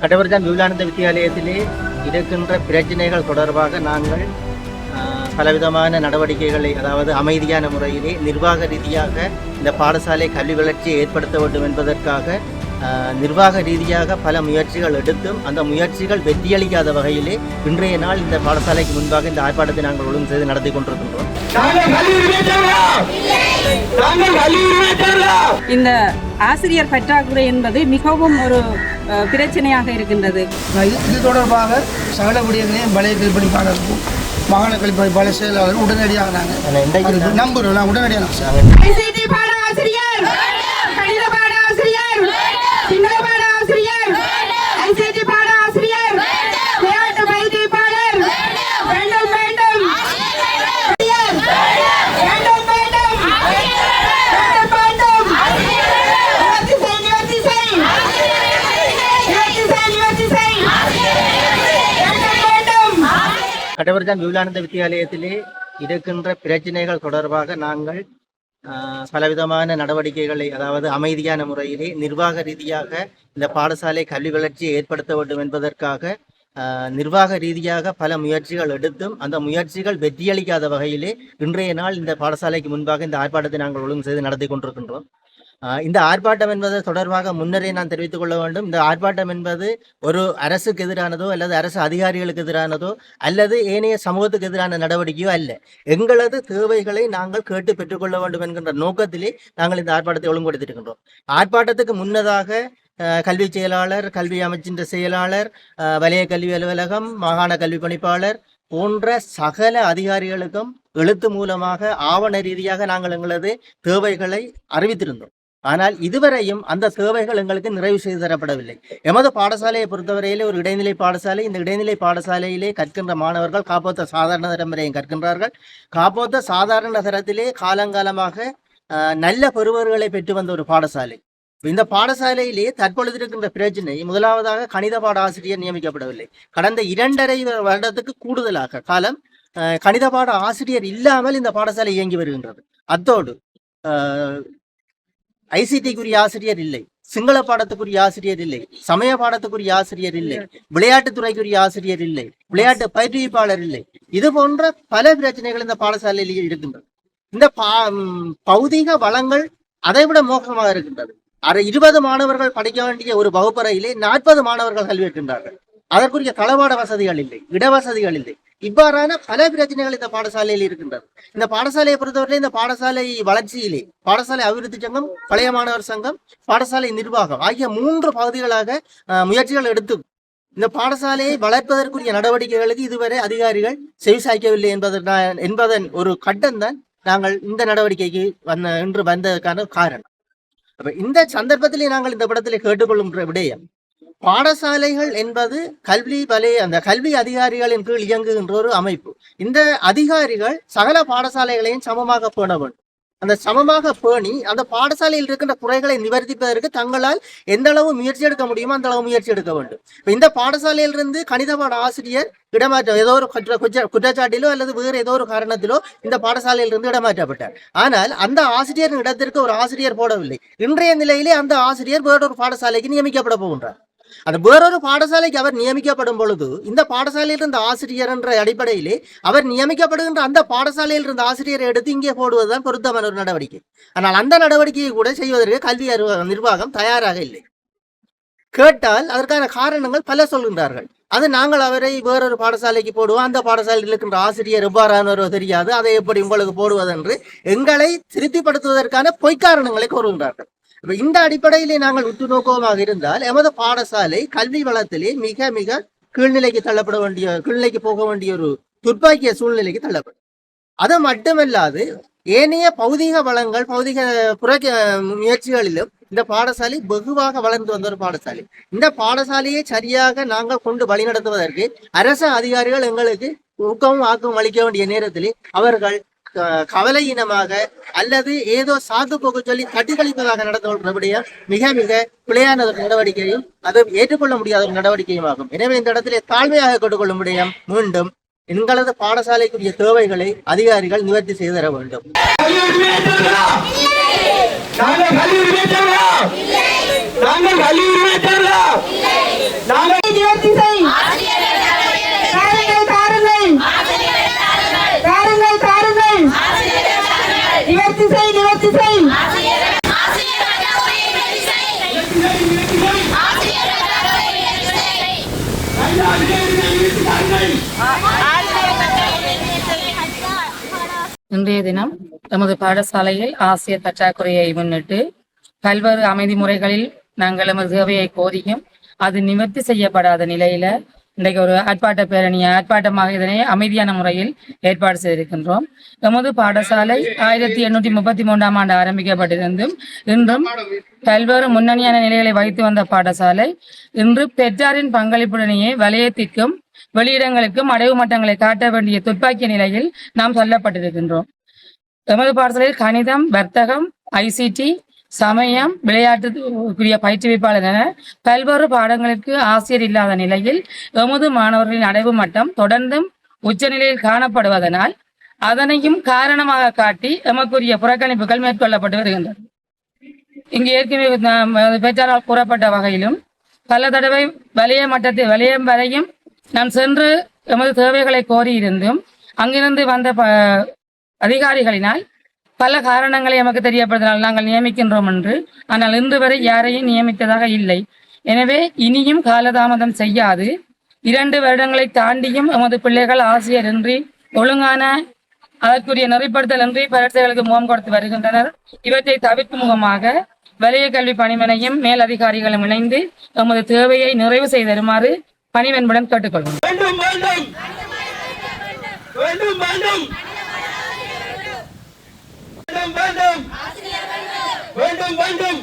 கடவர்தான் விவேகானந்த வித்தியாலயத்திலே இருக்கின்ற பிரச்சனைகள் தொடர்பாக நாங்கள் பலவிதமான நடவடிக்கைகளை அதாவது அமைதியான முறையிலே நிர்வாக ரீதியாக இந்த பாடசாலை கல்வி வளர்ச்சியை ஏற்படுத்த வேண்டும் என்பதற்காக நிர்வாக ரீதியாக பல முயற்சிகள் எடுத்தும் அந்த முயற்சிகள் வெற்றியளிக்காத வகையிலே இன்றைய நாள் இந்த பாடசாலைக்கு முன்பாக இந்த ஆர்ப்பாட்டத்தை நாங்கள் ஒழுங்கு செய்து நடத்தி கொண்டிருக்கின்றோம் நாங்கள் கல்வி உரிமை தேடுறோம் நாங்கள் கல்வி உரிமை தேடுறோம் இந்த ஆசிரியர் பற்றாக்குறை என்பது மிகவும் ஒரு பிரச்சனையாக இருக்கின்றது. இது தொடர்பாக சகல விடயங்களையும் பழைய கல்விப்பணிப்பாளருக்கும் மாகாண கல்விப்பணிப்பாளர் செயலாளர் உடனடியாக நாங்கள் நான் உடனடியாக நாங்கள் ஐசிடி பாட ஆசிரியர் கணித பாட ஆசிரியர் சிங்கள பாட ஆசிரியர் ஐசிடி பாட ஆசிரியர் விளையாட்டு வைத்தியப்பாளர் வேண்டும் வேண்டும் வேண்டும் வேண்டும் வேண்டும் வேண்டும் நிவர்த்தி செய் நிவர்த்தி செய் நிவர்த்தி செய் நிவர்த்தி செய் வேண்டும் வேண்டும் கடவர்தான் விவேகானந்த வித்தியாலயத்திலே இருக்கின்ற பிரச்சனைகள் தொடர்பாக நாங்கள் பலவிதமான நடவடிக்கைகளை அதாவது அமைதியான முறையிலே நிர்வாக ரீதியாக இந்த பாடசாலை கல்வி வளர்ச்சியை ஏற்படுத்த வேண்டும் என்பதற்காக ஆஹ், நிர்வாக ரீதியாக பல முயற்சிகள் எடுத்தும் அந்த முயற்சிகள் வெற்றியளிக்காத வகையிலே இன்றைய நாள் இந்த பாடசாலைக்கு முன்பாக இந்த ஆர்ப்பாட்டத்தை நாங்கள் ஒழுங்கு செய்து நடத்தி கொண்டிருக்கின்றோம். இந்த ஆர்ப்பாட்டம் என்பது தொடர்பாக முன்னரே நான் தெரிவித்துக் கொள்ள வேண்டும். இந்த ஆர்ப்பாட்டம் என்பது ஒரு அரசுக்கு எதிரானதோ அல்லது அரசு அதிகாரிகளுக்கு எதிரானதோ அல்லது ஏனைய சமூகத்துக்கு எதிரான நடவடிக்கையோ அல்ல. எங்களது தேவைகளை நாங்கள் கேட்டு பெற்றுக்கொள்ள வேண்டும் என்கின்ற நோக்கத்திலே நாங்கள் இந்த ஆர்ப்பாட்டத்தை ஒழுங்குபடுத்தியிருக்கின்றோம். ஆர்ப்பாட்டத்துக்கு முன்னதாக கல்வி செயலாளர் கல்வி அமைச்சின் செயலாளர் வலய கல்வி அலுவலகம் மாகாண கல்வி பணிப்பாளர் போன்ற சகல அதிகாரிகளுக்கும் எழுத்து மூலமாக ஆவண ரீதியாக நாங்கள் எங்களது தேவைகளை அறிவித்திருந்தோம். ஆனால் இதுவரையும் அந்த தேவைகள் எங்களுக்கு நிறைவு செய்து தரப்படவில்லை. எமது பாடசாலையை பொறுத்தவரையிலே ஒரு இடைநிலை பாடசாலை இந்த இடைநிலை பாடசாலையிலே கற்கின்ற மாணவர்கள் காப்போத்த சாதாரண தரம் வரையும் கற்கின்றார்கள். காப்போத்த சாதாரண தரத்திலே காலங்காலமாக அஹ், நல்ல பெறுவர்களை பெற்று வந்த ஒரு பாடசாலை. இந்த பாடசாலையிலே தற்பொழுது இருக்கின்ற பிரச்சனை முதலாவதாக கணித பாட ஆசிரியர் நியமிக்கப்படவில்லை. கடந்த இரண்டரை வருடத்துக்கு கூடுதலாக காலம் கணித பாட ஆசிரியர் இல்லாமல் இந்த பாடசாலை இயங்கி வருகின்றது. அத்தோடு ஐசிடிக்குரிய ஆசிரியர் இல்லை. சிங்கள பாடத்துக்குரிய ஆசிரியர் இல்லை. சமய பாடத்துக்குரிய ஆசிரியர் இல்லை. விளையாட்டுத்துறைக்குரிய ஆசிரியர் இல்லை. விளையாட்டு பயிற்றுவிப்பாளர் இல்லை. இது போன்ற பல பிரச்சனைகள் இந்த பாடசாலையில் இருக்கின்றது. இந்த பா ம், பௌதீக வளங்கள் அதைவிட மோசமாக இருக்கின்றது. அரை இருபது மாணவர்கள் படிக்க வேண்டிய ஒரு வகுப்பறையிலே நாற்பது மாணவர்கள் கல்வி இருக்கின்றார்கள் அதற்குரிய தளவாட வசதிகள் இல்லை. இடவசதிகள் இல்லை. இவ்வாறான பல பிரச்சனைகள் இந்த பாடசாலையில் இருக்கின்றது இந்த பாடசாலையை பொறுத்தவரை இந்த பாடசாலை வளர்ச்சியிலே பாடசாலை அபிவிருத்தி சங்கம் பழைய மாணவர் சங்கம் பாடசாலை நிர்வாகம் ஆகிய மூன்று பகுதிகளாக அஹ், முயற்சிகள் எடுத்து இந்த பாடசாலையை வளர்ப்பதற்குரிய நடவடிக்கைகளுக்கு இதுவரை அதிகாரிகள் செவிசாய்க்கவில்லை என்பதன் என்பதன் ஒரு கட்டம் தான் நாங்கள் இந்த நடவடிக்கைக்கு வந்த இன்று வந்ததற்கான காரணம். அப்ப இந்த சந்தர்ப்பத்திலே நாங்கள் இந்த படத்திலே கேட்டுக்கொள்ளும் விடயம் பாடசாலைகள் என்பது கல்வி வலை அந்த கல்வி அதிகாரிகளின் கீழ் இயங்குகின்ற ஒரு அமைப்பு. இந்த அதிகாரிகள் சகல பாடசாலைகளையும் சமமாக பேண வேண்டும் அந்த சமமாக பேணி அந்த பாடசாலையில் இருக்கின்ற குறைகளை நிவர்த்திப்பதற்கு தங்களால் எந்த அளவு முயற்சி எடுக்க முடியுமோ அந்த அளவு முயற்சி எடுக்க வேண்டும். இப்ப இந்த பாடசாலையிலிருந்து கணித பாட ஆசிரியர் இடமாற்றம் ஏதோ ஒரு குற்ற குற்றச்சாட்டிலோ அல்லது வேறு ஏதோ ஒரு காரணத்திலோ இந்த பாடசாலையிலிருந்து இடமாற்றப்பட்டார். ஆனால் அந்த ஆசிரியரின் இடத்திற்கு ஒரு ஆசிரியர் போடவில்லை. இன்றைய நிலையிலே அந்த ஆசிரியர் வேறொரு பாடசாலைக்கு நியமிக்கப்பட போகின்றார். அந்த வேறொரு பாடசாலைக்கு அவர் நியமிக்கப்படும் பொழுது இந்த பாடசாலையில் இருந்த ஆசிரியர் என்ற அடிப்படையிலே அவர் நியமிக்கப்படுகின்ற அந்த பாடசாலையில் இருந்த ஆசிரியரை எடுத்து இங்கே போடுவதுதான் பொருத்தமான ஒரு நடவடிக்கை. ஆனால் அந்த நடவடிக்கையை கூட செய்வதற்கு கல்வி நிர்வாகம் தயாராக இல்லை. கேட்டால் அதற்கான காரணங்கள் பல சொல்கின்றார்கள். அது நாங்கள் அவரை வேறொரு பாடசாலைக்கு போடுவோம் அந்த பாடசாலையில் இருக்கின்ற ஆசிரியர் எவ்வாறானவரோ தெரியாது அதை எப்படி உங்களுக்கு போடுவதென்று எங்களை திருப்திப்படுத்துவதற்கான பொய்க்காரணங்களை கூறுகின்றார்கள். இப்ப இந்த அடிப்படையிலே நாங்கள் உற்று நோக்கமாக இருந்தால் எமது பாடசாலை கல்வி வளத்திலே மிக மிக கீழ்நிலைக்கு தள்ளப்பட வேண்டிய கீழ்நிலைக்கு போக வேண்டிய ஒரு துர்ப்பாக்கிய சூழ்நிலைக்கு தள்ளப்படும். அது மட்டுமல்லாது ஏனைய பௌதீக வளங்கள் பௌதீக புறக்க முயற்சிகளிலும் இந்த பாடசாலை வெகுவாக வளர்ந்து வந்த ஒரு பாடசாலை. இந்த பாடசாலையை சரியாக நாங்கள் கொண்டு வழிநடத்துவதற்கு அரச அதிகாரிகள் எங்களுக்கு ஊக்கமும் ஆக்கமும் அளிக்க வேண்டிய நேரத்தில் அவர்கள் க- கவலையினமாக அல்லது ஏதோ சாக்கு போக்கு சொல்லி தட்டிக்கழிப்பதாக நடந்து கொள்றபடியா மிக மிக பிழையான ஒரு நடவடிக்கையும் அது ஏற்றுக்கொள்ள முடியாத ஒரு நடவடிக்கையும் ஆகும் எனவே இந்த இடத்திலே தாழ்மையாக கொண்டுகொள்ளும் விடயம் மீண்டும் எங்களது பாடசாலைக்குரிய தேவைகளை அதிகாரிகள் நிவர்த்தி செய்து தர வேண்டும். நாங்கள் கல்வி உரிமையை தேடுறோம் நாங்கள் கல்வி உரிமையை தேடுறோம் நாங்கள் நிவர்த்தி செய் தாருங்கள் தாருங்கள் தாருங்கள் தாருங்கள் நிவர்த்தி செய் நிவர்த்தி செய் இன்றைய தினம் நமது பாடசாலையில் ஆசிரியர் பற்றாக்குறையை முன்னிட்டு பல்வேறு அமைதி முறைகளில் நாங்கள் நமது தேவையை கோரியும் அது நிவர்த்தி செய்யப்படாத நிலையில இன்றைக்கு ஒரு ஆர்ப்பாட்ட பேரணி ஆர்ப்பாட்டமாக இதனை அமைதியான முறையில் ஏற்பாடு செய்திருக்கின்றோம். எமது பாடசாலை ஆயிரத்தி எண்ணூற்றி முப்பத்தி மூன்றாம் ஆண்டு ஆரம்பிக்கப்பட்டிருந்தும் இன்றும் பல்வேறு முன்னணியான நிலைகளை வகித்து வந்த பாடசாலை இன்று பெற்றாரின் பங்களிப்புடனேயே வலயத்திற்கும் வெளியிடங்களுக்கும் அடைவு மட்டங்களை காட்ட வேண்டிய துப்பாக்கிய நிலையில் நாம் சொல்லப்பட்டிருக்கின்றோம் எமது பாடசாலையில் கணிதம் வர்த்தகம் ஐசிடி சமயம் விளையாட்டுக்குரிய பயிற்றுவிப்பாளர் என பல்வேறு பாடங்களுக்கு ஆசிரியர் இல்லாத நிலையில் எமது மாணவர்களின் அடைவு மட்டம் தொடர்ந்தும் உச்சநிலையில் காணப்படுவதனால் அதனையும் காரணமாக காட்டி எமக்குரிய புறக்கணிப்புகள் மேற்கொள்ளப்பட்டு வருகின்றன. இங்கு ஏற்கனவே பேச்சாளர் கூறப்பட்ட வகையிலும் பல தடவை வலிய மட்டத்தில் வலியம் வரையும் நாம் சென்று எமது தேவைகளை கோரியிருந்தும் அங்கிருந்து வந்த அதிகாரிகளினால் பல காரணங்களை எமக்கு தெரியப்படுத்தினால் நாங்கள் நியமிக்கின்றோம் என்று ஆனால் இன்று வரை யாரையும் நியமித்ததாக இல்லை. எனவே இனியும் காலதாமதம் செய்யாது. இரண்டு வருடங்களை தாண்டியும் எமது பிள்ளைகள் ஆசிரியரின்றி ஒழுங்கான அதற்குரிய நெறிப்படுத்தல் இன்றி பரீட்சைகளுக்கு முகம் கொடுத்து வருகின்றனர். இவற்றை தவிர்க்கும் முகமாக வலய கல்வி பணிமனையும் மேல் அதிகாரிகளும் இணைந்து எமது தேவையை நிறைவு செய்து தருமாறு பணிவன்புடன் கேட்டுக்கொள்கிறோம். வேண்டும் வேண்டும். வேண்டும் வேண்டும்.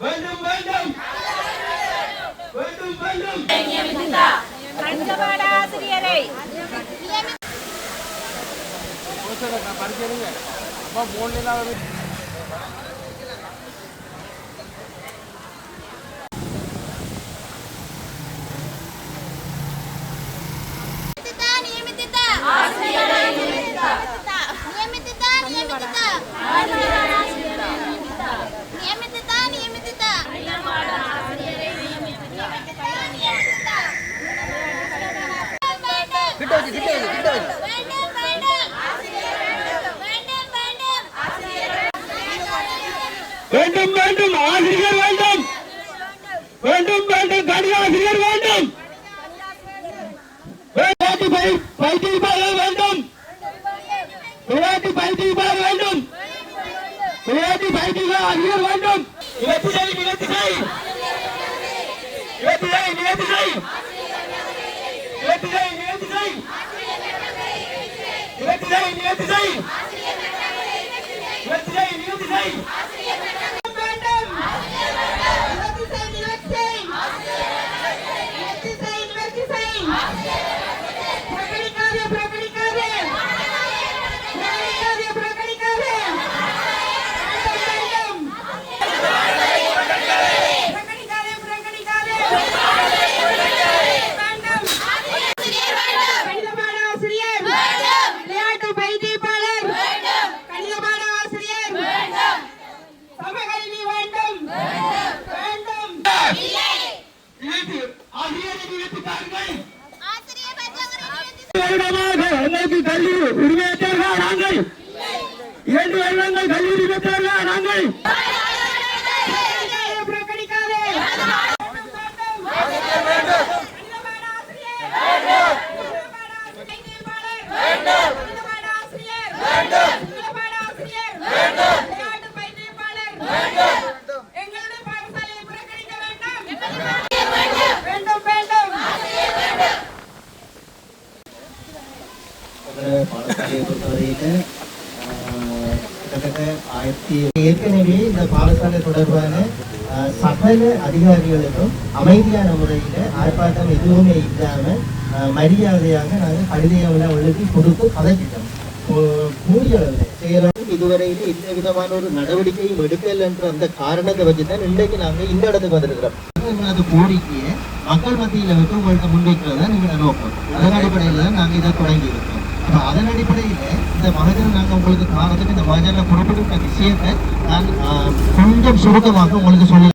வேண்டும் வேண்டும். வேண்டும் வேண்டும். பஞ்சபாட ஆசிரியரை. பரிசீலங்க அப்பா போன்லாம் வேண்டும் வேண்டும். ஆசிரியர் வேண்டும். வேண்டும் வேண்டும். தனி ஆசிரியர் வேண்டும். விளையாட்டு பயிர் பயிற்சிப்பாளர் வேண்டும். விளையாட்டு பயிற்சிப்பாளர் வேண்டும். விளையாட்டு பயிற்சிப்பாளர் ஆசிரியர் வேண்டும். நிவர்த்தி செய். செய் நிவர்த்தி செய். செய் நிவர்த்தி செய். நிவர்த்தி செய் நிவர்த்தி செய். நிவர்த்தி செய். நிவர்த்தி செய். இரண்டு வருடங்கள் கல்லூரி பெற்றவர்களா நாங்கள்? பொறுத்தவரையில ஏற்கனவே இந்த பாடசாலை தொடர்பான ஆஹ், சகல அதிகாரிகளுக்கும் அமைதியான முறையில் ஆர்ப்பாட்டம் எதுவுமே இல்லாமல் மரியாதையாக நாங்கள் கடிதங்களை எழுதி கொடுத்து கதைச்சிட்டோம் கூ- கூடிய அளவில். இதுவரையில் எந்த விதமான ஒரு நடவடிக்கையும் எடுக்கல என்ற அந்த காரணத்தை வச்சு தான் இன்றைக்கு நாங்கள் இந்த இடத்துக்கு வந்திருக்கிறோம். எங்களது கோரிக்கையை மக்கள் மத்தியில் வந்து உங்கள்கிட்ட முன்வைக்கிறதா தான் எங்களோட நோக்கம் அதன் அடிப்படையில் தான் நாங்கள் இதை தொடங்கியிருக்கோம் இப்போ அதன் அடிப்படையில் இந்த மகஜனை நாங்கள் உங்களுக்கு காரணத்துக்கு இந்த மகஜனில் புறப்படுகிற விஷயத்தை நான் கொஞ்சம் சுருக்கமாக உங்களுக்கு சொல்லி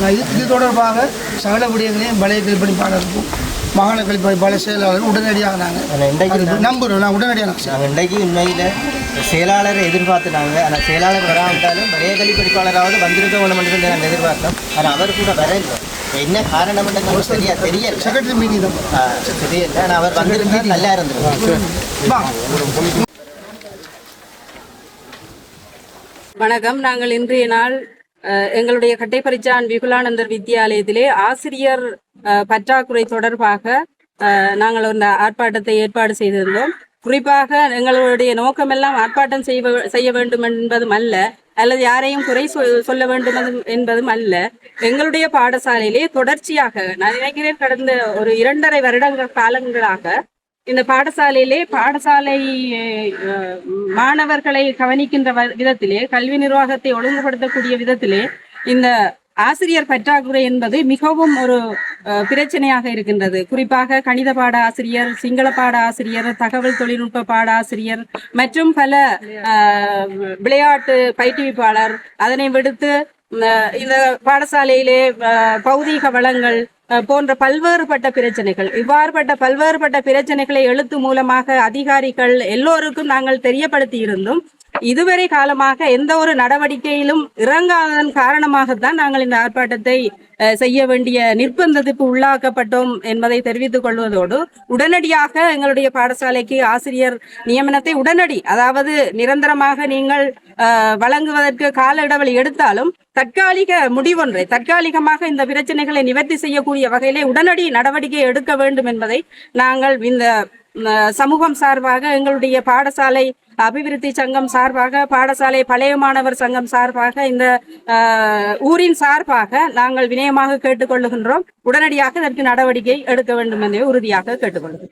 நான் இது தொடர்பாக சகல விடயங்களையும் பழைய கல்பணிப்பாளருக்கும் மாகாண கல்பணிப்பாள செயலாளர் உடனடியாக நாங்கள் நம்புறோம் நான் உடனடியாக நாங்கள் இன்றைக்கு உண்மையில் செயலாளரை எதிர்பார்த்துனாங்க. ஆனால் செயலாளர் வராவிட்டாலும் நிறைய கல்வி படிப்பாளராவது வந்திருக்க வேணும் என்று நாங்கள் எதிர்பார்த்தோம். ஆனால் அவர் கூட வரல. என்ன காரணம் என்று சரியா தெரியல. செக்ரட்டரி மீட்டிங் தான். தெரியல. ஆனால் அவர் வந்திருந்தால் நல்லா இருந்திருக்கும். வணக்கம். நாங்கள் இன்றைய நாள் எங்களுடைய கட்டைப்பரிச்சான் விகுலானந்தர் வித்தியாலயத்திலே ஆசிரியர் பற்றாக்குறை தொடர்பாக நாங்கள் அந்த ஆர்ப்பாட்டத்தை ஏற்பாடு செய்திருந்தோம். குறிப்பாக எங்களுடைய நோக்கமெல்லாம் ஆர்ப்பாட்டம் செய்வ செய்ய வேண்டும் என்பதும் அல்ல அல்லது யாரையும் குறை சொ- சொல்ல வேண்டும் என்பதும்- என்பதும் அல்ல. எங்களுடைய பாடசாலையிலே தொடர்ச்சியாக நான் நினைக்கிறேன் கடந்த ஒரு இரண்டரை வருடங்கள் காலங்களாக இந்த பாடசாலையிலே பாடசாலை மாணவர்களை கவனிக்கின்ற வ- விதத்திலே கல்வி நிர்வாகத்தை ஒழுங்குபடுத்தக்கூடிய விதத்திலே இந்த ஆசிரியர் பற்றாக்குறை என்பது மிகவும் ஒரு அஹ், பிரச்சனையாக இருக்கின்றது. குறிப்பாக கணித பாட ஆசிரியர் சிங்கள பாட ஆசிரியர் தகவல் தொழில்நுட்ப பாட ஆசிரியர் மற்றும் பல விளையாட்டு பயிற்றுவிப்பாளர். அதனை விடுத்து இந்த பாடசாலையிலே பௌதீக வளங்கள் போன்ற பல்வேறுபட்ட பிரச்சனைகள். இவ்வாறுபட்ட பல்வேறுபட்ட பிரச்சனைகளை எழுத்து மூலமாக அதிகாரிகள் எல்லோருக்கும் நாங்கள் தெரியப்படுத்தி இருந்தும் இதுவரை காலமாக எந்த ஒரு நடவடிக்கையிலும் இறங்காததன் காரணமாகத்தான் நாங்கள் இந்த ஆர்ப்பாட்டத்தை அஹ், செய்ய வேண்டிய நிர்பந்தத்துக்கு உள்ளாக்கப்பட்டோம் என்பதை தெரிவித்துக் கொள்வதோடு உடனடியாக எங்களுடைய பாடசாலைக்கு ஆசிரியர் நியமனத்தை உடனடி அதாவது நிரந்தரமாக நீங்கள் அஹ், வழங்குவதற்கு கால இடைவெளி எடுத்தாலும் தற்காலிக முடிவொன்றை தற்காலிகமாக இந்த பிரச்சனைகளை நிவர்த்தி செய்யக்கூடிய வகையிலே உடனடி நடவடிக்கை எடுக்க வேண்டும் என்பதை நாங்கள் இந்த சமூகம் சார்பாக எங்களுடைய பாடசாலை அபிவிருத்தி சங்கம் சார்பாக பாடசாலை பழைய மாணவர் சங்கம் சார்பாக இந்த ஊரின் சார்பாக நாங்கள் வினயமாக கேட்டுக்கொள்ளுகின்றோம். உடனடியாக இதற்கு நடவடிக்கை எடுக்க வேண்டும் என்பதை உறுதியாக கேட்டுக்கொள்கிறோம்.